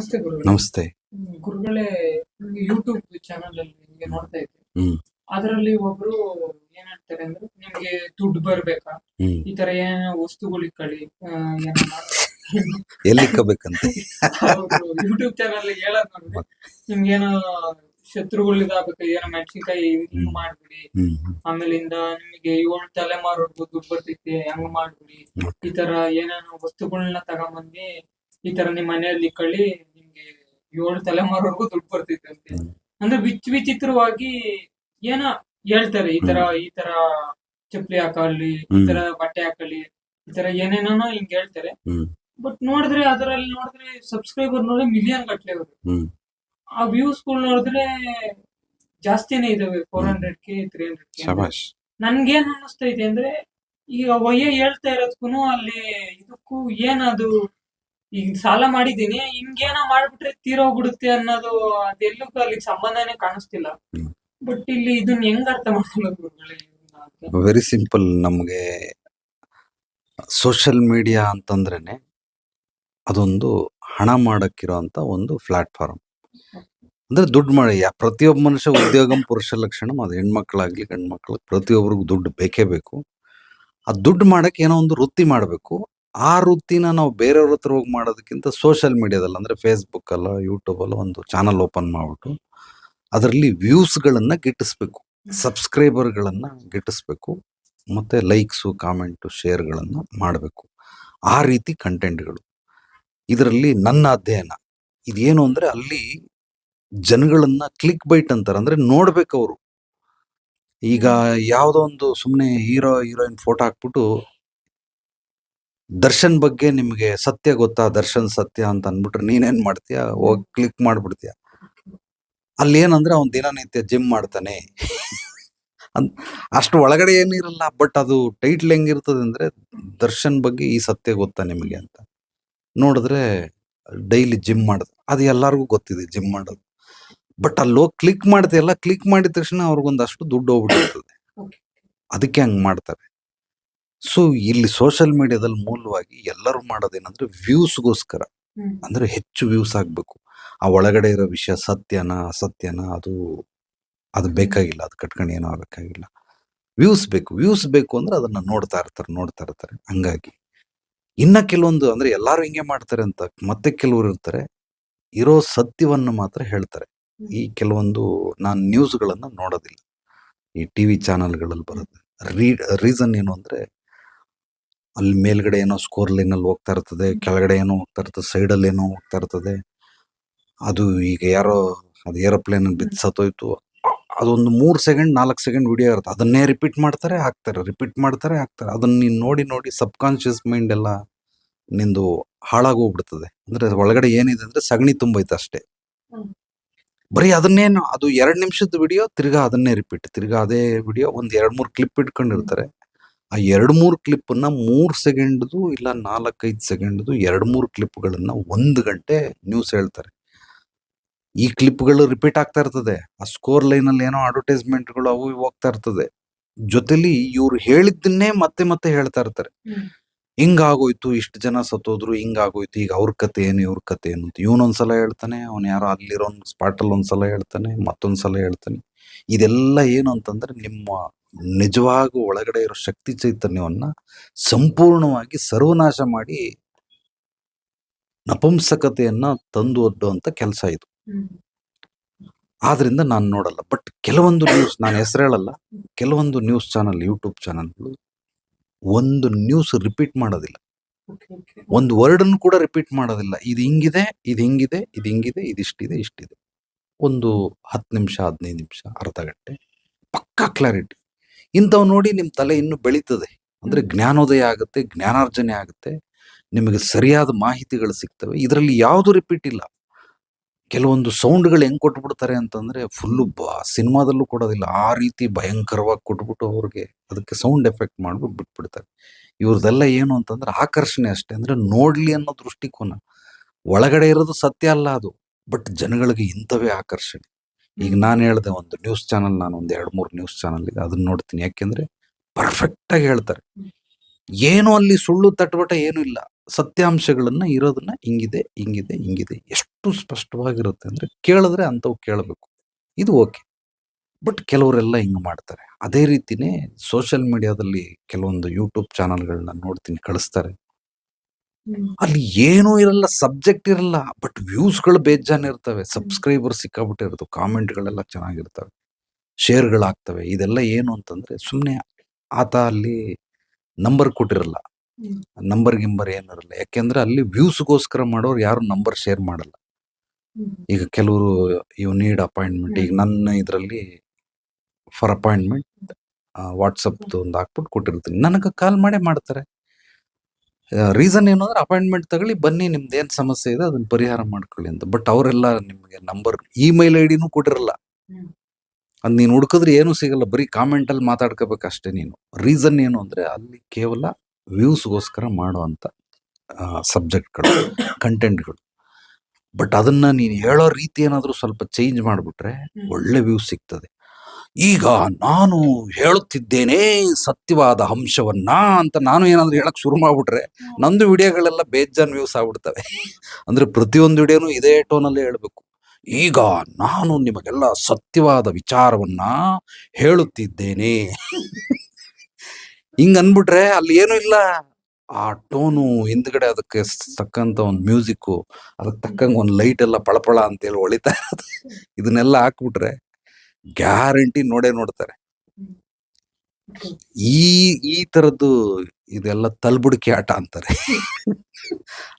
ನಮಸ್ತೆ ಗುರುಗಳೇ. ನಮಸ್ತೆ. ಗುರುಗಳೇ ಯೂಟ್ಯೂಬ್ ಚಾನಲ್ ಅಲ್ಲಿ ನಿಮ್ಗೆ ನೋಡ್ತಾ ಇದ್ದೆ. ಹ್ಮ್. ಅದರಲ್ಲಿ ಒಬ್ರು ಏನ್ ಹೇಳ್ತಾರೆ ಅಂದ್ರೆ ನಿಮ್ಗೆ ದುಡ್ಡು ಬರ್ಬೇಕಾ? ಹ್ಮ್. ಈ ತರ ಏನ ವಸ್ತುಗಳು ಇಕ್ಕಳಿ ಏನೋ ಎಲ್ಲಿ ಇಕ್ಕಬೇಕಂತ? ಯೂಟ್ಯೂಬ್ ಚಾನಲ್ ಹೇಳೋದ್ ನಿಮ್ಗೆ ನಿಮ್ಗೇನೋ ಶತ್ರುಗಳು ಇದಾಗಬೇಕು ಏನೋ ಮೆಣಸಿನ್ಕಾಯಿ ಹಿಂಗ್ ಮಾಡ್ಬಿಡಿ. ಆಮೇಲಿಂದ ನಿಮಗೆ ಏಳು ತಲೆಮಾರು ದುಡ್ಡು ಬರ್ತೈತಿ ಹೆಂಗ್ ಮಾಡ್ಬಿಡಿ. ಈ ತರ ಏನೇನೋ ವಸ್ತುಗಳನ್ನ ತಗೊಂಬಂದಿ ಈ ತರ ನಿಮ್ ಮನೆಯಲ್ಲಿ ನಿಮ್ಗೆ ಏಳು ತಲೆಮಾರವರೆಗೂ ದುಡ್ಡು ಬರ್ತಿತ್ತಂತೆ ಅಂದ್ರೆ ವಿಚ್ ವಿಚಿತ್ರವಾಗಿ ಏನ ಹೇಳ್ತಾರೆ ಈ ತರ ಈ ತರ ಚಪ್ಪಲಿ ಹಾಕಲಿ ಈ ತರ ಬಟ್ಟೆ ಹಾಕಲಿ ಈ ತರ ಏನೇನೋ ಹಿಂಗ್ ಹೇಳ್ತಾರೆ. ಬಟ್ ನೋಡಿದ್ರೆ ಅದರಲ್ಲಿ ನೋಡಿದ್ರೆ ಸಬ್ಸ್ಕ್ರೈಬರ್ ನೋಡಿ ಮಿಲಿಯನ್ ಗಟ್ಲೆ ಅವರು. ಆ ವ್ಯೂಸ್ಗಳು ನೋಡಿದ್ರೆ ಜಾಸ್ತಿನೇ ಇದಾವೆ four hundred K three hundred K ನನ್ಗೇನ್ ಅನ್ನಿಸ್ತೈತೆ ಅಂದ್ರೆ ಈಗ ವಯ್ಯ ಹೇಳ್ತಾ ಇರೋದಕ್ಕೂ ಅಲ್ಲಿ ಇದಕ್ಕೂ ಏನದು ಈಗ ಸಾಲ ಮಾಡಿದೀನಿ ಹಿಂಗೇನೋ ಮಾಡ್ಬಿಟ್ರೆ ತೀರೋಗ್ಬಿಡುತ್ತೆ ಅನ್ನೋದು ಅದೆಲ್ಲೂ ಅಲ್ಲಿ ಸಂಬಂಧನೇ ಕಾಣಿಸ್ತಿಲ್ಲ. ಬಟ್ ಇಲ್ಲಿ ಇದನ್ನ ಹೆಂಗ್ ಅರ್ಥ ಮಾಡ್ಕೊಳ್ಳೋದು? ವೆರಿ ಸಿಂಪಲ್ ನಮಗೆ ಸೋಷಿಯಲ್ ಮೀಡಿಯಾ ಅಂತಂದ್ರೇನೆ ಅದೊಂದು ಹಣ ಮಾಡಕ್ಕಿರೋಂಥ ಒಂದು ಪ್ಲಾಟ್ಫಾರ್ಮ್ ಅಂದ್ರೆ ದುಡ್ಡು ಮಾಡಿ ಯಾ- ಪ್ರತಿಯೊಬ್ಬ ಮನುಷ್ಯ ಉದ್ಯೋಗಂ ಪುರುಷ ಲಕ್ಷಣ ಅದು ಹೆಣ್ಮಕ್ಳಾಗ್ಲಿ ಗಂಡ್ಮಕ್ಳು ಪ್ರತಿಯೊಬ್ಬರಿಗೂ ದುಡ್ಡು ಬೇಕೇ ಬೇಕು ಆ ದುಡ್ಡು ಮಾಡಕ್ಕೆ ಏನೋ ಒಂದು ವೃತ್ತಿ ಮಾಡಬೇಕು ಆ ವೃತ್ತಿನ ನಾವು ಬೇರೆಯವ್ರ ಹತ್ರ ಹೋಗಿ ಮಾಡೋದಕ್ಕಿಂತ ಸೋಷಿಯಲ್ ಮೀಡಿಯಾದಲ್ಲಿ ಅಂದ್ರೆ ಫೇಸ್ಬುಕ್ ಅಲ್ಲ ಯೂಟ್ಯೂಬ್ ಅಲ್ಲ ಒಂದು ಚಾನಲ್ ಓಪನ್ ಮಾಡ್ಬಿಟ್ಟು ಅದರಲ್ಲಿ ವ್ಯೂಸ್ಗಳನ್ನು ಗಿಟ್ಟಿಸ್ಬೇಕು. ಸಬ್ಸ್ಕ್ರೈಬರ್ಗಳನ್ನು ಗಿಟ್ಟಿಸ್ಬೇಕು. ಮತ್ತೆ ಲೈಕ್ಸು ಕಾಮೆಂಟು ಶೇರ್ಗಳನ್ನು ಮಾಡಬೇಕು. ಆ ರೀತಿ ಕಂಟೆಂಟ್ಗಳು ಇದರಲ್ಲಿ ನನ್ನ ಅಧ್ಯಯನ. ಇದೇನು ಅಂದ್ರೆ ಅಲ್ಲಿ ಜನಗಳನ್ನ ಕ್ಲಿಕ್ ಬೈಟ್ ಅಂತಾರೆ. ಅಂದ್ರೆ ನೋಡ್ಬೇಕು ಅವರು ಈಗ ಯಾವುದೋ ಒಂದು ಸುಮ್ಮನೆ ಹೀರೋ ಹೀರೋಯಿನ್ ಫೋಟೋ ಹಾಕ್ಬಿಟ್ಟು ದರ್ಶನ್ ಬಗ್ಗೆ ನಿಮಗೆ ಸತ್ಯ ಗೊತ್ತಾ? ದರ್ಶನ್ ಸತ್ಯ ಅಂತ ಅಂದ್ಬಿಟ್ರೆ ನೀನೇನ್ ಮಾಡ್ತೀಯ? ಹೋಗಿ ಕ್ಲಿಕ್ ಮಾಡ್ಬಿಡ್ತೀಯ? ಅಲ್ಲಿ ಏನಂದ್ರೆ ಅವ್ನ್ ದಿನನಿತ್ಯ ಜಿಮ್ ಮಾಡ್ತಾನೆ. ಅಂತ ಅಷ್ಟು ಒಳಗಡೆ ಏನಿರಲ್ಲ ಬಟ್ ಅದು ಟೈಟ್ಲ್ ಹೆಂಗಿರ್ತದೆ ಅಂದ್ರೆ ದರ್ಶನ್ ಬಗ್ಗೆ ಈ ಸತ್ಯ ಗೊತ್ತಾ ನಿಮಗೆ ಅಂತ. ನೋಡಿದ್ರೆ ಡೈಲಿ ಜಿಮ್ ಮಾಡೋದು. ಅದು ಎಲ್ಲರಿಗೂ ಗೊತ್ತಿದೆ ಜಿಮ್ ಮಾಡೋದು. ಬಟ್ ಅಲ್ಲಿ ಹೋಗಿ ಕ್ಲಿಕ್ ಮಾಡ್ತೀಯಲ್ಲ ಕ್ಲಿಕ್ ಮಾಡಿದ ತಕ್ಷಣ ಅವ್ರಿಗೊಂದಷ್ಟು ದುಡ್ಡು ಹೋಗ್ಬಿಟ್ಟಿರ್ತದೆ. ಅದಕ್ಕೆ ಹಂಗ್ ಮಾಡ್ತಾರೆ. ಸೊ ಇಲ್ಲಿ ಸೋಷಿಯಲ್ ಮೀಡಿಯಾದಲ್ಲಿ ಮೂಲವಾಗಿ ಎಲ್ಲರೂ ಮಾಡೋದೇನಂದ್ರೆ ವ್ಯೂಸ್ಗೋಸ್ಕರ. ಅಂದ್ರೆ ಹೆಚ್ಚು ವ್ಯೂಸ್ ಆಗ್ಬೇಕು. ಆ ಒಳಗಡೆ ಇರೋ ವಿಷಯ ಸತ್ಯನ ಅಸತ್ಯನ ಅದು ಅದು ಬೇಕಾಗಿಲ್ಲ ಅದು ಕಟ್ಕೊಂಡು ಏನೋ ಆಗಬೇಕಾಗಿಲ್ಲ ವ್ಯೂಸ್ ಬೇಕು ವ್ಯೂಸ್ ಬೇಕು ಅಂದ್ರೆ ಅದನ್ನ ನೋಡ್ತಾ ಇರ್ತಾರೆ ನೋಡ್ತಾ ಇರ್ತಾರೆ ಹಂಗಾಗಿ. ಇನ್ನ ಕೆಲವೊಂದು ಅಂದ್ರೆ ಎಲ್ಲಾರು ಹಿಂಗೆ ಮಾಡ್ತಾರೆ ಅಂತ ಮತ್ತೆ ಕೆಲವರು ಇರ್ತಾರೆ ಇರೋ ಸತ್ಯವನ್ನು ಮಾತ್ರ ಹೇಳ್ತಾರೆ. ಈ ಕೆಲವೊಂದು ನಾನು ನ್ಯೂಸ್ಗಳನ್ನ ನೋಡೋದಿಲ್ಲ. ಈ ಟಿವಿ ಚಾನೆಲ್ಗಳಲ್ಲಿ ಬರುತ್ತೆ ರೀ ರೀಸನ್ ಏನು ಅಂದ್ರೆ ಅಲ್ಲಿ ಮೇಲ್ಗಡೆ ಏನೋ ಸ್ಕೋರ್ ಲೈನ್ ಅಲ್ಲಿ ಹೋಗ್ತಾ ಇರ್ತದೆ ಕೆಳಗಡೆ ಏನೋ ಹೋಗ್ತಾ ಇರ್ತದೆ ಸೈಡ್ ಅಲ್ಲಿ ಏನೋ ಹೋಗ್ತಾ ಇರ್ತದೆ. ಅದು ಈಗ ಯಾರೋ ಅದು ಏರೋಪ್ಲೇನ್ ಬಿದ್ದು ಸತ್ತೋಯ್ತು. ಅದೊಂದು ಮೂರು ಸೆಕೆಂಡ್ ನಾಲ್ಕು ಸೆಕೆಂಡ್ ವಿಡಿಯೋ ಇರುತ್ತೆ. ಅದನ್ನೇ ರಿಪೀಟ್ ಮಾಡ್ತಾರೆ ಹಾಕ್ತಾರೆ. ರಿಪೀಟ್ ಮಾಡ್ತಾರೆ ಹಾಕ್ತಾರೆ. ಅದನ್ನ ನೀನ್ ನೋಡಿ ನೋಡಿ ಸಬ್ ಕಾನ್ಶಿಯಸ್ ಮೈಂಡ್ ಎಲ್ಲ ನಿಂದು ಹಾಳಾಗೋಗ್ಬಿಡ್ತದೆ ಅಂದ್ರೆ ಒಳಗಡೆ ಏನಿದೆ ಅಂದ್ರೆ ಸಗಣಿ ತುಂಬೈತೆ ಅಷ್ಟೇ. ಬರೀ ಅದನ್ನೇನು ಅದು ಎರಡು ನಿಮಿಷದ ವಿಡಿಯೋ ತಿರ್ಗಾ ಅದನ್ನೇ ರಿಪೀಟ್ ತಿರ್ಗಾ ಅದೇ ವಿಡಿಯೋ ಒಂದು ಎರಡು ಮೂರು ಕ್ಲಿಪ್ ಇಟ್ಕೊಂಡಿರ್ತಾರೆ. ಆ ಎರಡು ಮೂರು ಕ್ಲಿಪ್ಪನ್ನು ಮೂರು ಸೆಕೆಂಡ್ದು ಇಲ್ಲ ನಾಲ್ಕೈದು ಸೆಕೆಂಡ್ದು ಎರಡು ಮೂರು ಕ್ಲಿಪ್ಗಳನ್ನು ಒಂದು ಗಂಟೆ ನ್ಯೂಸ್ ಹೇಳ್ತಾರೆ. ಈ ಕ್ಲಿಪ್ಗಳು ರಿಪೀಟ್ ಆಗ್ತಾ ಇರ್ತದೆ. ಆ ಸ್ಕೋರ್ ಲೈನ್ ಅಲ್ಲಿ ಏನೋ ಅಡ್ವರ್ಟೈಸ್ಮೆಂಟ್ಗಳು ಅವು ಹೋಗ್ತಾ ಇರ್ತದೆ. ಜೊತೆಲಿ ಇವ್ರು ಹೇಳಿದ್ದನ್ನೇ ಮತ್ತೆ ಮತ್ತೆ ಹೇಳ್ತಾ ಇರ್ತಾರೆ. ಹಿಂಗಾಗೋಯ್ತು ಇಷ್ಟು ಜನ ಸತ್ತೋದ್ರು ಹಿಂಗಾಗೋಯ್ತು ಈಗ ಅವ್ರ ಕತೆ ಏನು ಇವ್ರ ಕತೆ ಏನು ಅಂತ. ಇವನೊಂದ್ಸಲ ಹೇಳ್ತಾನೆ ಅವ್ನು ಯಾರೋ ಅಲ್ಲಿರೋ ಸ್ಪಾಟಲ್ಲಿ ಒಂದ್ಸಲ ಹೇಳ್ತಾನೆ ಮತ್ತೊಂದ್ಸಲ ಹೇಳ್ತಾನೆ. ಇದೆಲ್ಲ ಏನು ಅಂತಂದ್ರೆ ನಿಮ್ಮ ನಿಜವಾಗೂ ಒಳಗಡೆ ಇರೋ ಶಕ್ತಿ ಚೈತನ್ಯವನ್ನ ಸಂಪೂರ್ಣವಾಗಿ ಸರ್ವನಾಶ ಮಾಡಿ ನಪುಂಸಕತೆಯನ್ನ ತಂದು ಒಡ್ಡುವಂತ ಕೆಲಸ ಇದು. ಆದ್ರಿಂದ ನಾನು ನೋಡಲ್ಲ. ಬಟ್ ಕೆಲವೊಂದು ನ್ಯೂಸ್ ನಾನು ಹೆಸರು ಹೇಳಲ್ಲ. ಕೆಲವೊಂದು ನ್ಯೂಸ್ ಚಾನಲ್ ಯೂಟ್ಯೂಬ್ ಚಾನಲ್ಗಳು ಒಂದು ನ್ಯೂಸ್ ರಿಪೀಟ್ ಮಾಡೋದಿಲ್ಲ. ಒಂದು ವರ್ಡನ್ನು ಕೂಡ ರಿಪೀಟ್ ಮಾಡೋದಿಲ್ಲ. ಇದು ಹಿಂಗಿದೆ ಇದು ಹಿಂಗಿದೆ ಇದು ಹಿಂಗಿದೆ ಇದಿಷ್ಟಿದೆ ಇಷ್ಟಿದೆ ಒಂದು ಹತ್ತು ನಿಮಿಷ ಹದಿನೈದು ನಿಮಿಷ ಅರ್ಧ ಗಂಟೆ ಪಕ್ಕಾ ಕ್ಲಾರಿಟಿ ಇಂಥವು ನೋಡಿ ನಿಮ್ಮ ತಲೆ ಇನ್ನು ಬೆಳೀತದೆ. ಅಂದ್ರೆ ಜ್ಞಾನೋದಯ ಆಗುತ್ತೆ ಜ್ಞಾನಾರ್ಜನೆ ಆಗುತ್ತೆ ನಿಮಗೆ ಸರಿಯಾದ ಮಾಹಿತಿಗಳು ಸಿಗ್ತವೆ. ಇದರಲ್ಲಿ ಯಾವುದು ರಿಪೀಟ್ ಇಲ್ಲ. ಕೆಲವೊಂದು ಸೌಂಡ್ಗಳು ಹೆಂಗ್ ಕೊಟ್ಬಿಡ್ತಾರೆ ಅಂತಂದ್ರೆ ಫುಲ್ಲು ಸಿನಿಮಾದಲ್ಲೂ ಕೊಡೋದಿಲ್ಲ. ಆ ರೀತಿ ಭಯಂಕರವಾಗಿ ಕೊಟ್ಬಿಟ್ಟು ಅವ್ರಿಗೆ ಅದಕ್ಕೆ ಸೌಂಡ್ ಎಫೆಕ್ಟ್ ಮಾಡ್ಬಿಟ್ಟು ಬಿಟ್ಬಿಡ್ತಾರೆ. ಇವ್ರದೆಲ್ಲ ಏನು ಅಂತಂದ್ರೆ ಆಕರ್ಷಣೆ ಅಷ್ಟೇ. ಅಂದ್ರೆ ನೋಡ್ಲಿ ಅನ್ನೋ ದೃಷ್ಟಿಕೋನ. ಒಳಗಡೆ ಇರೋದು ಸತ್ಯ ಅಲ್ಲ ಅದು. ಬಟ್ ಜನಗಳಿಗೆ ಇಂಥವೇ ಆಕರ್ಷಣೆ. ಈಗ ನಾನು ಹೇಳ್ದೆ ಒಂದು ನ್ಯೂಸ್ ಚಾನಲ್ ನಾನು ಒಂದು ಎರಡು ಮೂರು ನ್ಯೂಸ್ ಚಾನಲ್ ಇದೆ ಅದನ್ನ ನೋಡ್ತೀನಿ. ಯಾಕೆಂದ್ರೆ ಪರ್ಫೆಕ್ಟ್ ಆಗಿ ಹೇಳ್ತಾರೆ. ಏನು ಅಲ್ಲಿ ಸುಳ್ಳು ತಟ್ಬಟ ಏನು ಇಲ್ಲ. ಸತ್ಯಾಂಶಗಳನ್ನ ಇರೋದನ್ನ ಹಿಂಗಿದೆ ಹಿಂಗಿದೆ ಹಿಂಗಿದೆ. ಎಷ್ಟು ಸ್ಪಷ್ಟವಾಗಿರುತ್ತೆ ಅಂದ್ರೆ ಕೇಳಿದ್ರೆ ಅಂಥವು ಕೇಳಬೇಕು. ಇದು ಓಕೆ. ಬಟ್ ಕೆಲವರೆಲ್ಲ ಹಿಂಗೆ ಮಾಡ್ತಾರೆ. ಅದೇ ರೀತಿನೇ ಸೋಷಿಯಲ್ ಮೀಡಿಯಾದಲ್ಲಿ ಕೆಲವೊಂದು ಯೂಟ್ಯೂಬ್ ಚಾನಲ್ಗಳನ್ನ ನೋಡ್ತೀನಿ ಕಳಿಸ್ತಾರೆ. ಅಲ್ಲಿ ಏನೂ ಇರಲ್ಲ ಸಬ್ಜೆಕ್ಟ್ ಇರಲ್ಲ ಬಟ್ ವ್ಯೂಸ್ಗಳು ಬೇಜಾನ್ ಇರ್ತವೆ. ಸಬ್ಸ್ಕ್ರೈಬರ್ ಸಿಕ್ಕಾಬಿಟ್ಟಿರುತ್ತೆ ಕಾಮೆಂಟ್ಗಳೆಲ್ಲ ಚೆನ್ನಾಗಿರ್ತವೆ. ಶೇರ್ಗಳಾಗ್ತವೆ. ಇದೆಲ್ಲ ಏನು ಅಂತಂದ್ರೆ ಸುಮ್ಮನೆ ಆತ ಅಲ್ಲಿ ನಂಬರ್ ಕೊಟ್ಟಿರಲ್ಲ. ನಂಬರ್ ಗಿಂಬರ್ ಏನಿರಲ್ಲ. ಯಾಕೆಂದ್ರೆ ಅಲ್ಲಿ ವ್ಯೂಸ್ಗೋಸ್ಕರ ಮಾಡೋರು ಯಾರು ನಂಬರ್ ಶೇರ್ ಮಾಡಲ್ಲ. ಈಗ ಕೆಲವರು ಯು ನೀಡ್ ಅಪಾಯಿಂಟ್ಮೆಂಟ್. ಈಗ ನನ್ನ ಇದರಲ್ಲಿ ಫಾರ್ ಅಪಾಯಿಂಟ್ಮೆಂಟ್ ವಾಟ್ಸಪ್ದು ಒಂದು ಹಾಕ್ಬಿಟ್ಟು ಕೊಟ್ಟಿರ್ತೀನಿ. ನನಗೆ ಕಾಲ್ ಮಾಡೇ ಮಾಡ್ತಾರೆ. ರೀಸನ್ ಏನು ಅಂದ್ರೆ ಅಪಾಯಿಂಟ್ಮೆಂಟ್ ತಗೊಳ್ಳಿ ಬನ್ನಿ ನಿಮ್ದು ಏನು ಸಮಸ್ಯೆ ಇದೆ ಅದನ್ನ ಪರಿಹಾರ ಮಾಡ್ಕೊಳ್ಳಿ ಅಂತ. ಬಟ್ ಅವರೆಲ್ಲ ನಿಮಗೆ ನಂಬರ್ ಇಮೇಲ್ ಐ ಡಿನೂ ಕೊಟ್ಟಿರಲ್ಲ. ಅದ್ ನೀನು ಹುಡುಕಿದ್ರೆ ಏನು ಸಿಗಲ್ಲ ಬರೀ ಕಾಮೆಂಟಲ್ಲಿ ಮಾತಾಡ್ಕೋಬೇಕು ಅಷ್ಟೇ ನೀನು. ರೀಸನ್ ಏನು ಅಂದ್ರೆ ಅಲ್ಲಿ ಕೇವಲ ವ್ಯೂಸ್ಗೋಸ್ಕರ ಮಾಡುವಂಥ ಸಬ್ಜೆಕ್ಟ್ಗಳು ಕಂಟೆಂಟ್ಗಳು ಬಟ್ ಅದನ್ನ ನೀನು ಹೇಳೋ ರೀತಿ ಏನಾದರೂ ಸ್ವಲ್ಪ ಚೇಂಜ್ ಮಾಡಿಬಿಟ್ರೆ ಒಳ್ಳೆ ವ್ಯೂಸ್ ಸಿಗ್ತದೆ. ಈಗ ನಾನು ಹೇಳುತ್ತಿದ್ದೇನೆ ಸತ್ಯವಾದ ಅಂಶವನ್ನ ಅಂತ ನಾನು ಏನಾದ್ರು ಹೇಳಕ್ ಶುರು ಮಾಡ್ಬಿಟ್ರೆ ನಂದು ವಿಡಿಯೋಗಳೆಲ್ಲ ಬೇಜಾನ್ ವ್ಯೂಸ್ ಆಗ್ಬಿಡ್ತವೆ. ಅಂದ್ರೆ ಪ್ರತಿಯೊಂದು ವಿಡಿಯೋನು ಇದೇ ಟೋನಲ್ಲಿ ಹೇಳ್ಬೇಕು. ಈಗ ನಾನು ನಿಮಗೆಲ್ಲ ಸತ್ಯವಾದ ವಿಚಾರವನ್ನ ಹೇಳುತ್ತಿದ್ದೇನೆ. ಹಿಂಗ ಅನ್ಬಿಟ್ರೆ ಅಲ್ಲಿ ಏನೂ ಇಲ್ಲ. ಆ ಟೋನು ಹಿಂದ್ಗಡೆ ಅದಕ್ಕೆ ತಕ್ಕಂತ ಒಂದು ಮ್ಯೂಸಿಕ್ಕು ಅದಕ್ಕೆ ತಕ್ಕಂಗೆ ಒಂದು ಲೈಟ್ ಎಲ್ಲ ಪಳಪಳ ಅಂತೇಳಿ ಹೊಳಿತಾ ಒಳಿತಾ ಇದನ್ನೆಲ್ಲ ಹಾಕ್ಬಿಟ್ರೆ ಗ್ಯಾರಂಟಿ ನೋಡೇ ನೋಡ್ತಾರೆ. ಈ ಈ ತರದ್ದು ಇದೆಲ್ಲ ತಲ್ಬುಡ್ಕಿ ಆಟ ಅಂತಾರೆ.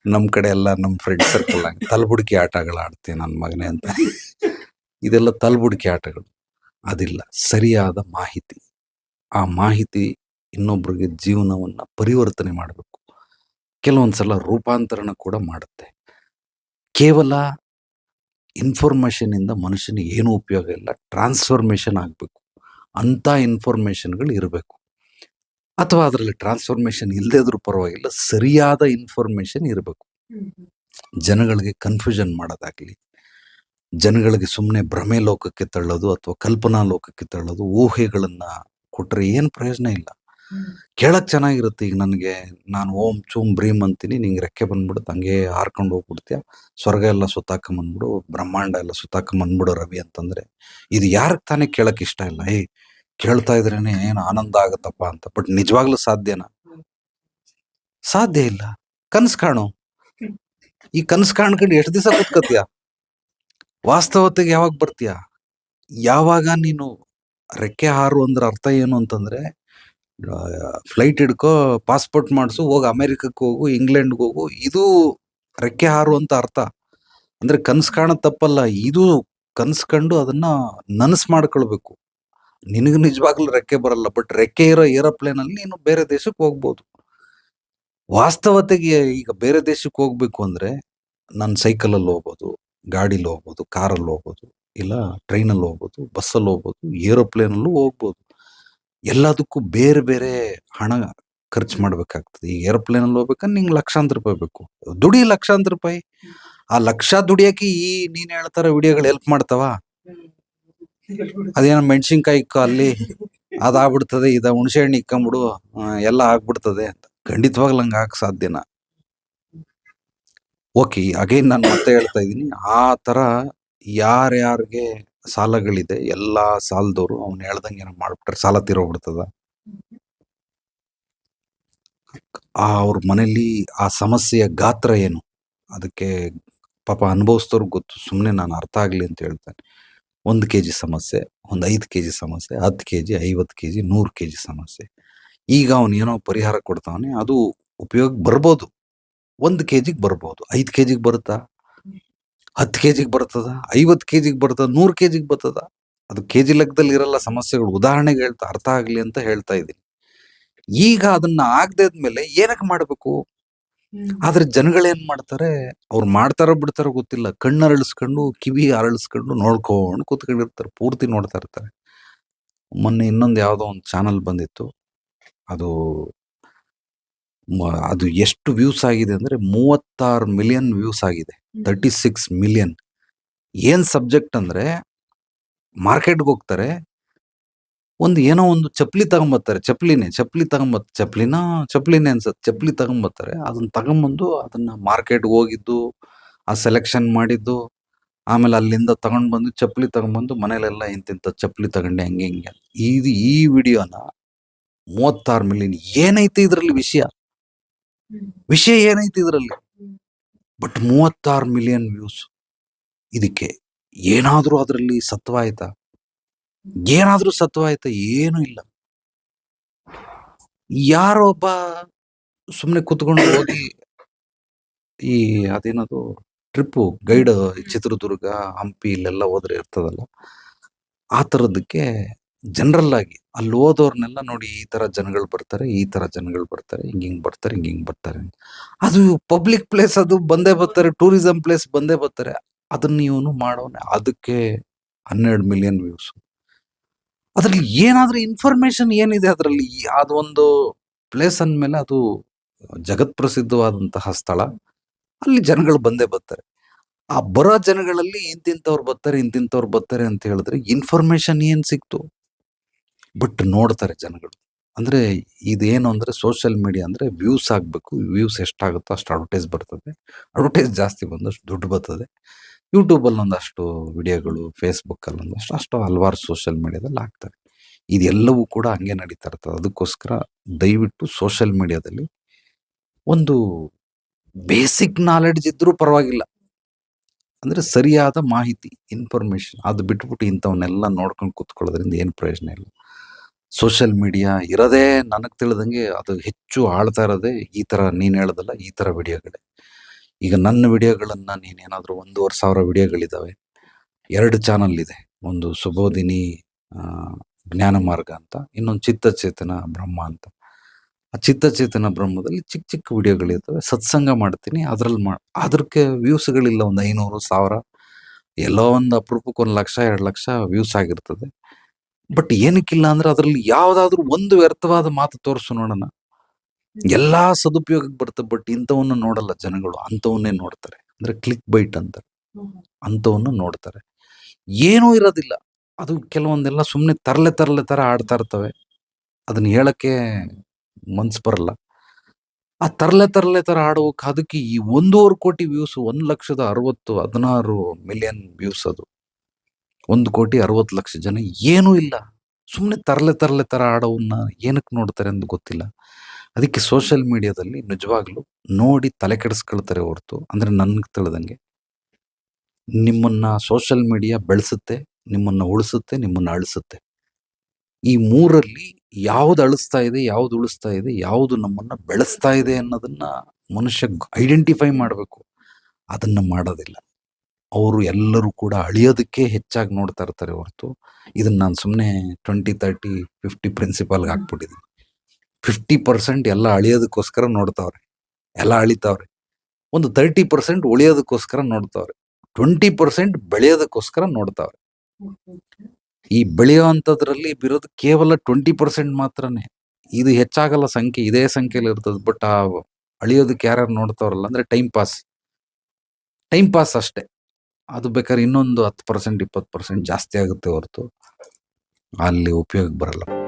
ನಮ್ ಕಡೆ ಎಲ್ಲ ನಮ್ ಫ್ರೆಂಡ್ ಸರ್ಕಲ್ ತಲ್ಬುಡ್ಕಿ ಆಟಗಳು ಆಡ್ತೀನಿ ನನ್ನ ಮಗನೇ ಅಂತ. ಇದೆಲ್ಲ ತಲ್ಬುಡ್ಕಿ ಆಟಗಳು. ಅದಿಲ್ಲ ಸರಿಯಾದ ಮಾಹಿತಿ. ಆ ಮಾಹಿತಿ ಇನ್ನೊಬ್ರಿಗೆ ಜೀವನವನ್ನ ಪರಿವರ್ತನೆ ಮಾಡಬೇಕು. ಕೆಲವೊಂದ್ಸಲ ರೂಪಾಂತರಣ ಕೂಡ ಮಾಡುತ್ತೆ. ಕೇವಲ ಇನ್ಫಾರ್ಮೇಶನ್ ಇಂದ ಮನುಷ್ಯನಿಗೆ ಏನೂ ಉಪಯೋಗ ಇಲ್ಲ. ಟ್ರಾನ್ಸ್ಫಾರ್ಮೇಷನ್ ಆಗಬೇಕು. ಅಂತ ಇನ್ಫಾರ್ಮೇಶನ್ಗಳು ಇರಬೇಕು. ಅಥವಾ ಅದರಲ್ಲಿ ಟ್ರಾನ್ಸ್ಫಾರ್ಮೇಷನ್ ಇಲ್ಲದೇ ಇದ್ರೂ ಪರವಾಗಿಲ್ಲ ಸರಿಯಾದ ಇನ್ಫಾರ್ಮೇಷನ್ ಇರಬೇಕು. ಜನಗಳಿಗೆ ಕನ್ಫ್ಯೂಷನ್ ಮಾಡೋದಾಗ್ಲಿ ಜನಗಳಿಗೆ ಸುಮ್ಮನೆ ಭ್ರಮೆ ಲೋಕಕ್ಕೆ ತಳ್ಳೋದು ಅಥವಾ ಕಲ್ಪನಾ ಲೋಕಕ್ಕೆ ತಳ್ಳೋದು ಊಹೆಗಳನ್ನ ಕೊಟ್ಟರೆ ಏನು ಪ್ರಯೋಜನ ಇಲ್ಲ. ಕೇಳಕ್ ಚೆನ್ನಾಗಿರುತ್ತೆ. ಈಗ ನನಗೆ ನಾನು ಓಂ ಚೂಂ ಭ್ರೀಮ್ ಅಂತೀನಿ, ನಿಂಗೆ ರೆಕ್ಕೆ ಬಂದ್ಬಿಡುತ್ತೆ, ಹಂಗೆ ಹಾರ್ಕೊಂಡು ಹೋಗ್ಬಿಡ್ತೀಯ? ಸ್ವರ್ಗ ಎಲ್ಲ ಸುತ್ತಾಕೊಂಬಂದ್ಬಿಡು ಬ್ರಹ್ಮಾಂಡ ಎಲ್ಲ ಸುತ್ತಾಕೊಂಬಂದ್ಬಿಡು ರವಿ ಅಂತಂದ್ರೆ, ಇದು ಯಾರಿಗೆ ತಾನೇ ಕೇಳಕ್ ಇಷ್ಟ ಇಲ್ಲ? ಏ ಕೇಳ್ತಾ ಇದ್ರೇನೆ ಏನು ಆನಂದ ಆಗುತ್ತಪ್ಪ ಅಂತ, ಬಟ್ ನಿಜವಾಗ್ಲೂ ಸಾಧ್ಯನಾ? ಸಾಧ್ಯ ಇಲ್ಲ. ಕನಸು ಕಾಣು. ಈ ಕನಸು ಕಾಣ್ಕೊಂಡು ಎಷ್ಟು ದಿವಸ ಕೂತ್ಕೋತೀಯ? ವಾಸ್ತವತೆಗೆ ಯಾವಾಗ ಬರ್ತೀಯ? ಯಾವಾಗ ನೀನು ರೆಕ್ಕೆ ಹಾರು ಅಂದ್ರೆ ಅರ್ಥ ಏನು ಅಂತಂದ್ರೆ ಫ್ಲೈಟ್ ಹಿಡ್ಕೋ ಪಾಸ್ಪೋರ್ಟ್ ಮಾಡಿಸು, ಹೋಗಿ ಅಮೆರಿಕಕ್ಕೆ ಹೋಗು ಇಂಗ್ಲೆಂಡ್ಗೆ ಹೋಗು, ಇದು ರೆಕ್ಕೆ ಹಾರು ಅಂತ ಅರ್ಥ. ಅಂದ್ರೆ ಕನ್ಸ್ ಕಾಣೋದ್ ತಪ್ಪಲ್ಲ, ಇದು ಕನ್ಸ್ ಕಂಡು ಅದನ್ನ ನನಸು ಮಾಡ್ಕೊಳ್ಬೇಕು. ನಿನಗೆ ನಿಜವಾಗ್ಲೂ ರೆಕ್ಕೆ ಬರಲ್ಲ ಬಟ್ ರೆಕ್ಕೆ ಇರೋ ಏರೋಪ್ಲೇನ್ ಅಲ್ಲಿ ನೀನು ಬೇರೆ ದೇಶಕ್ಕೆ ಹೋಗ್ಬೋದು. ವಾಸ್ತವತೆಗೆ ಈಗ ಬೇರೆ ದೇಶಕ್ಕೆ ಹೋಗ್ಬೇಕು ಅಂದ್ರೆ ನಾನು ಸೈಕಲಲ್ಲಿ ಹೋಗ್ಬೋದು, ಗಾಡಿಲಿ ಹೋಗ್ಬೋದು ಕಾರಲ್ಲಿ ಹೋಗ್ಬೋದು, ಇಲ್ಲ ಟ್ರೈನಲ್ಲಿ ಹೋಗ್ಬೋದು ಬಸ್ಸಲ್ಲಿ ಹೋಗ್ಬೋದು ಏರೋಪ್ಲೇನಲ್ಲೂ ಹೋಗ್ಬೋದು. ಎಲ್ಲದಕ್ಕೂ ಬೇರೆ ಬೇರೆ ಹಣ ಖರ್ಚು ಮಾಡ್ಬೇಕಾಗ್ತದೆ. ಈಗ ಏರೋಪ್ಲೇನಲ್ಲಿ ಹೋಗ್ಬೇಕಂದ್ರೆ ನಿಂಗೆ ಲಕ್ಷಾಂತರ ರೂಪಾಯಿ ಬೇಕು. ದುಡಿ ಲಕ್ಷಾಂತರ ರೂಪಾಯಿ. ಆ ಲಕ್ಷ ದುಡಿಯಕ್ಕೆ ಈ ನೀನ್ ಹೇಳ್ತಾರ ವಿಡಿಯೋಗಳು ಹೆಲ್ಪ್ ಮಾಡ್ತಾವ? ಅದೇನೋ ಮೆಣಸಿನ್ಕಾಯಿ ಅಲ್ಲಿ ಅದಾಗ್ಬಿಡ್ತದೆ, ಇದ ಹುಣಸೆ ಹಣ್ಣು ಇಕ್ಕಂಬಿಡು ಎಲ್ಲ ಆಗ್ಬಿಡ್ತದೆ ಅಂತ. ಖಂಡಿತವಾಗ್ಲೂ ಹಂಗ ಹಾಕ್ ಸಾಧ್ಯನ? ಓಕೆ ಅಗೇನ್ ನಾನು ಮತ್ತೆ ಹೇಳ್ತಾ ಇದ್ದೀನಿ. ಆ ತರ ಯಾರ್ಯಾರಿಗೆ ಸಾಲಗಳಿದೆ. ಎಲ್ಲಾ ಸಾಲದವರು ಅವ್ನು ಹೇಳ್ದಂಗೆ ಏನೋ ಮಾಡ್ಬಿಟ್ರೆ ಸಾಲ ತೀರೋಗ್ಬಿಡ್ತದ ಆ ಅವ್ರ ಮನೇಲಿ ಆ ಸಮಸ್ಯೆಯ ಗಾತ್ರ ಏನು? ಅದಕ್ಕೆ ಪಾಪ ಅನುಭವಿಸ್ತವ್ರು ಗೊತ್ತು. ಸುಮ್ಮನೆ ನಾನು ಅರ್ಥ ಆಗ್ಲಿ ಅಂತ ಹೇಳ್ತೇನೆ. ಒಂದು ಕೆ ಜಿ ಸಮಸ್ಯೆ, ಒಂದು ಐದು ಕೆ ಜಿ ಸಮಸ್ಯೆ, ಹತ್ತು ಕೆ ಜಿ, ಐವತ್ತು ಕೆ ಜಿ, ನೂರು ಕೆ ಜಿ ಸಮಸ್ಯೆ. ಈಗ ಅವನು ಏನೋ ಪರಿಹಾರ ಕೊಡ್ತಾವನೆ, ಅದು ಉಪಯೋಗ ಬರ್ಬೋದು. ಒಂದು ಕೆ ಜಿಗೆ ಬರ್ಬೋದು. ಐದು ಕೆ ಜಿಗೆ ಬರುತ್ತಾ? ಹತ್ತು ಕೆ ಜಿಗೆ ಬರ್ತದ ಐವತ್ತು ಕೆ ಜಿಗೆ ಬರ್ತದ ನೂರು ಕೆ ಜಿಗೆ ಬರ್ತದ. ಅದು ಕೆ ಜಿ ಲೆಕ್ಕದಲ್ಲಿ ಇರಲ್ಲ ಸಮಸ್ಯೆಗಳು. ಉದಾಹರಣೆಗೆ ಹೇಳ್ತಾ ಅರ್ಥ ಆಗಲಿ ಅಂತ ಹೇಳ್ತಾ ಇದ್ದೀನಿ. ಈಗ ಅದನ್ನ ಆಗದೆ ಮೇಲೆ ಏನಕ್ಕೆ ಮಾಡಬೇಕು? ಆದ್ರೆ ಜನಗಳೇನ್ ಮಾಡ್ತಾರೆ? ಅವ್ರು ಮಾಡ್ತಾರೋ ಬಿಡ್ತಾರೋ ಗೊತ್ತಿಲ್ಲ. ಕಣ್ಣು ಅರಳಿಸ್ಕೊಂಡು ಕಿವಿ ಅರಳಿಸ್ಕೊಂಡು ನೋಡ್ಕೊಂಡು ಕೂತ್ಕೊಂಡಿರ್ತಾರೆ. ಪೂರ್ತಿ ನೋಡ್ತಾ ಇರ್ತಾರೆ. ಮೊನ್ನೆ ಇನ್ನೊಂದು ಯಾವುದೋ ಒಂದು ಚಾನಲ್ ಬಂದಿತ್ತು. ಅದು ಅದು ಎಷ್ಟು ವ್ಯೂಸ್ ಆಗಿದೆ ಅಂದ್ರೆ ಮೂವತ್ತಾರು ಮಿಲಿಯನ್ ವ್ಯೂಸ್ ಆಗಿದೆ. ತರ್ಟಿ ಸಿಕ್ಸ್ ಮಿಲಿಯನ್ ಏನು ಸಬ್ಜೆಕ್ಟ್ ಅಂದ್ರೆ ಮಾರ್ಕೆಟ್ಗೆ ಹೋಗ್ತಾರೆ ಒಂದು ಏನೋ ಒಂದು ಚಪ್ಪಲಿ ತಗೊಂಬರ್ತಾರೆ ಚಪ್ಪಲಿನೇ ಚಪ್ಪಲಿ ತಗೊಂಬತ್ ಚಪ್ಪಲಿನ ಚಪ್ಪಲಿನೇ ಅನ್ಸತ್ತೆ ಚಪ್ಪಲಿ ತಗೊಂಬರ್ತಾರೆ ಅದನ್ನ ತಗೊಂಬಂದು ಅದನ್ನ ಮಾರ್ಕೆಟ್ಗೆ ಹೋಗಿದ್ದು ಆ ಸೆಲೆಕ್ಷನ್ ಮಾಡಿದ್ದು ಆಮೇಲೆ ಅಲ್ಲಿಂದ ತಗೊಂಡು ಬಂದು ಚಪ್ಪಲಿ ತಗೊಂಡ್ಬಂದು ಮನೇಲೆಲ್ಲ ಇಂತಿಂತ ಚಪ್ಪಲಿ ತಗೊಂಡೆ ಹಂಗೆ ಹಿಂಗೆ. ಇದು ಈ ವಿಡಿಯೋನ ಮೂವತ್ತಾರು ಮಿಲಿಯನ್ ಏನೈತೆ ಇದರಲ್ಲಿ ವಿಷಯ? ವಿಷಯ ಏನೈತೆ ಇದರಲ್ಲಿ? ಬಟ್ ಮೂವತ್ತಾರು ಮಿಲಿಯನ್ ವ್ಯೂಸ್. ಇದಕ್ಕೆ ಏನಾದರೂ ಅದರಲ್ಲಿ ಸತ್ವ ಆಯ್ತಾ? ಏನಾದರೂ ಸತ್ವ ಆಯ್ತಾ? ಏನು ಇಲ್ಲ. ಯಾರೋ ಒಬ್ಬ ಸುಮ್ನೆ ಕುತ್ಕೊಂಡು ಹೋಗಿ ಈ ಅದೇನದು ಟ್ರಿಪ್ಪು ಗೈಡ್ ಚಿತ್ರದುರ್ಗ ಹಂಪಿ ಇಲ್ಲೆಲ್ಲ ಹೋದ್ರೆ ಇರ್ತದಲ್ಲ? ಆ ಥರದಕ್ಕೆ ಜನರಲ್ ಆಗಿ ಅಲ್ಲಿ ಹೋದವ್ರನ್ನೆಲ್ಲ ನೋಡಿ ಈ ತರ ಜನಗಳು ಬರ್ತಾರೆ, ಈ ತರ ಜನಗಳು ಬರ್ತಾರೆ, ಹಿಂಗ್ ಹಿಂಗ್ ಬರ್ತಾರೆ, ಹಿಂಗ್ ಹಿಂಗ್ ಬರ್ತಾರೆ ಅದು ಪಬ್ಲಿಕ್ ಪ್ಲೇಸ್ ಅದು ಬಂದೇ ಬರ್ತಾರೆ ಟೂರಿಸಂ ಪ್ಲೇಸ್ ಬಂದೇ ಬರ್ತಾರೆ. ಅದನ್ನ ಇವನು ಮಾಡೋನೆ. ಅದಕ್ಕೆ ಹನ್ನೆರಡು ಮಿಲಿಯನ್ ವ್ಯೂಸ್ ಅದ್ರಲ್ಲಿ ಏನಾದರೂ ಇನ್ಫಾರ್ಮೇಶನ್ ಏನಿದೆ ಅದರಲ್ಲಿ? ಅದೊಂದು ಪ್ಲೇಸ್ ಅಂದ್ಮೇಲೆ ಅದು ಜಗತ್ ಪ್ರಸಿದ್ಧವಾದಂತಹ ಸ್ಥಳ. ಅಲ್ಲಿ ಜನಗಳು ಬಂದೇ ಬರ್ತಾರೆ. ಆ ಬರೋ ಜನಗಳಲ್ಲಿ ಇಂತಿಂಥವ್ರು ಬರ್ತಾರೆ ಇಂತಿಂಥವ್ರು ಬರ್ತಾರೆ ಅಂತ ಹೇಳಿದ್ರೆ ಇನ್ಫಾರ್ಮೇಶನ್ ಏನ್ ಸಿಕ್ತು? ಬಟ್ ನೋಡ್ತಾರೆ ಜನಗಳು. ಅಂದರೆ ಇದೇನು ಅಂದರೆ ಸೋಷಿಯಲ್ ಮೀಡಿಯಾ ಅಂದರೆ ವ್ಯೂಸ್ ಆಗಬೇಕು ವ್ಯೂಸ್ ಎಷ್ಟಾಗುತ್ತೋ ಅಷ್ಟು ಅಡ್ವರ್ಟೈಸ್ ಬರ್ತದೆ. ಅಡ್ವರ್ಟೈಸ್ ಜಾಸ್ತಿ ಬಂದಷ್ಟು ದುಡ್ಡು ಬರ್ತದೆ. ಯೂಟ್ಯೂಬಲ್ಲಿ ಒಂದಷ್ಟು ವಿಡಿಯೋಗಳು ಫೇಸ್ಬುಕ್ಕಲ್ಲಿ ಒಂದಷ್ಟು ಅಷ್ಟು ಹಲವಾರು ಸೋಷಿಯಲ್ ಮೀಡಿಯಾದಲ್ಲಿ ಆಗ್ತವೆ ಇದೆಲ್ಲವೂ ಕೂಡ ಹಂಗೆ ನಡೀತಾ ಇರ್ತದೆ. ಅದಕ್ಕೋಸ್ಕರ ದಯವಿಟ್ಟು ಸೋಷಿಯಲ್ ಮೀಡಿಯಾದಲ್ಲಿ ಒಂದು ಬೇಸಿಕ್ ನಾಲೆಡ್ಜ್ ಇದ್ದರೂ ಪರವಾಗಿಲ್ಲ. ಅಂದರೆ ಸರಿಯಾದ ಮಾಹಿತಿ ಇನ್ಫಾರ್ಮೇಷನ್ ಅದು ಬಿಟ್ಬಿಟ್ಟು ಇಂಥವನ್ನೆಲ್ಲ ನೋಡ್ಕೊಂಡು ಕೂತ್ಕೊಳ್ಳೋದ್ರಿಂದ ಏನು ಪ್ರಯೋಜನ ಇಲ್ಲ. ಸೋಷಿಯಲ್ ಮೀಡಿಯಾ ಇರೋದೇ ನನಗೆ ತಿಳಿದಂಗೆ ಅದು ಹೆಚ್ಚು ಆಳ್ತಾ ಇರೋದೇ ಈ ತರ ನೀನು ಹೇಳದಲ್ಲ ಈ ತರ ವಿಡಿಯೋಗಳೇ. ಈಗ ನನ್ನ ವಿಡಿಯೋಗಳನ್ನ ನೀನೇನಾದರೂ ಒಂದೂವರೆ ಸಾವಿರ ವಿಡಿಯೋಗಳಿದಾವೆ. ಎರಡು ಚಾನಲ್ ಇದೆ. ಒಂದು ಸುಬೋಧಿನಿ ಜ್ಞಾನ ಮಾರ್ಗ ಅಂತ, ಇನ್ನೊಂದು ಚಿತ್ತಚೇತನ ಬ್ರಹ್ಮ ಅಂತ. ಆ ಚಿತ್ತಚೇತನ ಬ್ರಹ್ಮದಲ್ಲಿ ಚಿಕ್ಕ ಚಿಕ್ಕ ವಿಡಿಯೋಗಳಿರ್ತವೆ ಸತ್ಸಂಗ ಮಾಡ್ತೀನಿ. ಅದ್ರಲ್ಲಿ ಮಾ ಅದಕ್ಕೆ ವ್ಯೂಸ್ಗಳಿಲ್ಲ. ಒಂದು ಐನೂರು, ಸಾವಿರ, ಎಲ್ಲೋ ಒಂದು ಅಪರೂಪಕ್ಕೆ ಒಂದು ಲಕ್ಷ, ಎರಡು ಲಕ್ಷ ವ್ಯೂಸ್ ಆಗಿರ್ತದೆ. ಬಟ್ ಏನಕ್ಕಿಲ್ಲ ಅಂದ್ರೆ ಅದರಲ್ಲಿ ಯಾವ್ದಾದ್ರು ಒಂದು ವ್ಯರ್ಥವಾದ ಮಾತು ತೋರಿಸು ನೋಡೋಣ. ಎಲ್ಲಾ ಸದುಪಯೋಗಕ್ಕೆ ಬರ್ತದೆ ಬಟ್ ಇಂಥವನ್ನ ನೋಡಲ್ಲ ಜನಗಳು. ಅಂಥವನ್ನೇ ನೋಡ್ತಾರೆ. ಅಂದ್ರೆ ಕ್ಲಿಕ್ ಬೈಟ್ ಅಂತ. ಅಂಥವನ್ನ ನೋಡ್ತಾರೆ. ಏನೂ ಇರೋದಿಲ್ಲ. ಅದು ಕೆಲವೊಂದೆಲ್ಲ ಸುಮ್ಮನೆ ತರಲೆ ತರಲೆ ತರ ಆಡ್ತಾ ಇರ್ತವೆ. ಅದನ್ನ ಹೇಳಕ್ಕೆ ಮನ್ಸ್ ಬರಲ್ಲ. ಆ ತರಲೆ ತರಲೆ ತರ ಆಡೋಕೆ ಅದಕ್ಕೆ ಈ ಒಂದೂವರೆ ಕೋಟಿ ವ್ಯೂಸ್ ಒಂದ್ ಲಕ್ಷದ ಅರವತ್ತು ಹದಿನಾರು ಮಿಲಿಯನ್ ವ್ಯೂಸ್ ಅದು. ಒಂದು ಕೋಟಿ ಅರವತ್ತು ಲಕ್ಷ ಜನ ಏನೂ ಇಲ್ಲ. ಸುಮ್ಮನೆ ತರಲೆ ತರಲೆ ತರ ಆಡೋವನ್ನ ಏನಕ್ಕೆ ನೋಡ್ತಾರೆ ಅಂತ ಗೊತ್ತಿಲ್ಲ. ಅದಕ್ಕೆ ಸೋಷಿಯಲ್ ಮೀಡಿಯಾದಲ್ಲಿ ನಿಜವಾಗ್ಲೂ ನೋಡಿ ತಲೆ ಕೆಡಿಸ್ಕೊಳ್ತಾರೆ ಹೊರತು. ಅಂದ್ರೆ ನನಗೆ ತಿಳಿದಂಗೆ. ನಿಮ್ಮನ್ನ ಸೋಷಿಯಲ್ ಮೀಡಿಯಾ ಬೆಳೆಸುತ್ತೆ, ನಿಮ್ಮನ್ನ ಉಳಿಸುತ್ತೆ, ನಿಮ್ಮನ್ನ ಅಳಿಸುತ್ತೆ. ಈ ಮೂರಲ್ಲಿ ಯಾವ್ದು ಅಳಿಸ್ತಾ ಇದೆ, ಯಾವ್ದು ಉಳಿಸ್ತಾ ಇದೆ, ಯಾವ್ದು ನಮ್ಮನ್ನ ಬೆಳೆಸ್ತಾ ಇದೆ ಅನ್ನೋದನ್ನ ಮನುಷ್ಯ ಐಡೆಂಟಿಫೈ ಮಾಡಬೇಕು. ಅದನ್ನ ಮಾಡೋದಿಲ್ಲ. ಅವರು ಎಲ್ಲರೂ ಕೂಡ ಅಳಿಯೋದಕ್ಕೆ ಹೆಚ್ಚಾಗಿ ನೋಡ್ತಾ ಇರ್ತಾರೆ ಹೊರತು. ಇದನ್ನ ನಾನು ಸುಮ್ಮನೆ ಟ್ವೆಂಟಿ ತರ್ಟಿ ಫಿಫ್ಟಿ ಪ್ರಿನ್ಸಿಪಾಲ್ಗೆ ಹಾಕ್ಬಿಟ್ಟಿದ್ದೀನಿ ಫಿಫ್ಟಿ ಪರ್ಸೆಂಟ್ ಎಲ್ಲ ಅಳಿಯೋದಕ್ಕೋಸ್ಕರ ನೋಡ್ತಾವ್ರೆ. ಎಲ್ಲ ಅಳಿತಾವ್ರೆ. ಒಂದು ತರ್ಟಿ ಪರ್ಸೆಂಟ್ ಉಳಿಯೋದಕ್ಕೋಸ್ಕರ ನೋಡ್ತಾವ್ರೆ. ಟ್ವೆಂಟಿ ಪರ್ಸೆಂಟ್ ಬೆಳೆಯೋದಕ್ಕೋಸ್ಕರ ನೋಡ್ತಾವ್ರೆ. ಈ ಬೆಳೆಯುವಂಥದ್ರಲ್ಲಿ ಬಿರೋದು ಕೇವಲ ಟ್ವೆಂಟಿ ಪರ್ಸೆಂಟ್ ಮಾತ್ರನೇ. ಇದು ಹೆಚ್ಚಾಗಲ್ಲ ಸಂಖ್ಯೆ, ಇದೇ ಸಂಖ್ಯೆಯಲ್ಲಿ ಇರ್ತದೆ. ಬಟ್ ಆ ಅಳಿಯೋದಕ್ಕೆ ಯಾರ್ಯಾರು ನೋಡ್ತಾವ್ರಲ್ಲ, ಅಂದ್ರೆ ಟೈಮ್ ಪಾಸ್ ಟೈಮ್ ಪಾಸ್ ಅಷ್ಟೇ. ಅದು ಬೇಕಾದ್ರೆ ಇನ್ನೊಂದು ಹತ್ತು ಪರ್ಸೆಂಟ್ ಇಪ್ಪತ್ತು ಪರ್ಸೆಂಟ್ ಜಾಸ್ತಿ ಆಗುತ್ತೆ ಹೊರತು. ಅಲ್ಲಿ ಉಪಯೋಗಕ್ಕೆ ಬರಲ್ಲ.